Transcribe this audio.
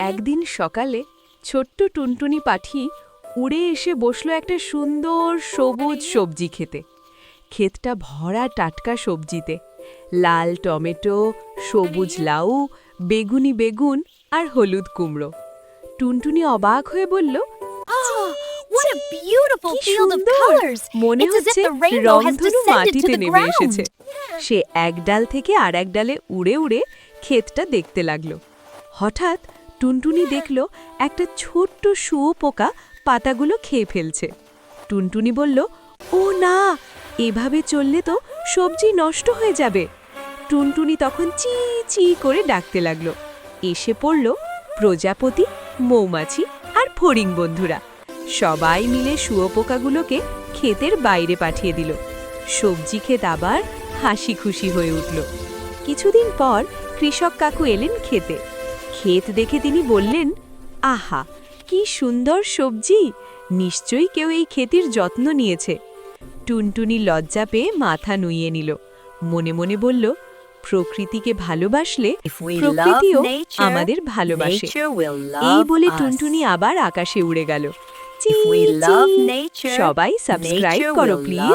একদিন সকালে ছোট্ট টুনটুনি পাখি উড়ে এসে বসল একটা সুন্দর সবুজ সবজি খেতে। ক্ষেতটা ভরা টাটকা সবজিতে। লাল টমেটো সবুজ লাউ বেগুনি বেগুন আর হলুদ কুমড়ো। টুনটুনি অবাক হয়ে বলল! মনে হচ্ছে রংধনু মাটিতে নেমে এসেছে। সে এক ডাল থেকে আর এক ডালে উড়ে উড়ে ক্ষেতটা দেখতে লাগল। হঠাৎ টুনটুনি দেখল একটা ছোট্ট শুয়োপোকা পাতাগুলো খেয়ে ফেলছে। টুনটুনি বলল, ও না, এভাবে চললে তো সবজি নষ্ট হয়ে যাবে। টুনটুনি তখন চি চি করে ডাকতে লাগল। এসে পড়ল প্রজাপতি, মৌমাছি আর ফড়িং বন্ধুরা। সবাই মিলে শুয়োপোকাগুলোকে ক্ষেতের বাইরে পাঠিয়ে দিল। সবজি ক্ষেত আবার হাসি খুশি হয়ে উঠল। কিছুদিন পর কৃষক কাকু এলেন খেতে ক্ষেত দেখে তিনি বললেন আহা কি সুন্দর সবজি! নিশ্চয়ই কেউ এই ক্ষেতির যত্ন নিয়েছে। টুনটুনি লজ্জা পেয়ে মাথা নুইয়ে নিল। মনে মনে বলল প্রকৃতিকে ভালোবাসলে প্রকৃতিও আমাদের ভালোবাসে। এই বলে টুনটুনি আবার আকাশে উড়ে গেল। সবাই সাবস্ক্রাইব করো প্লিজ.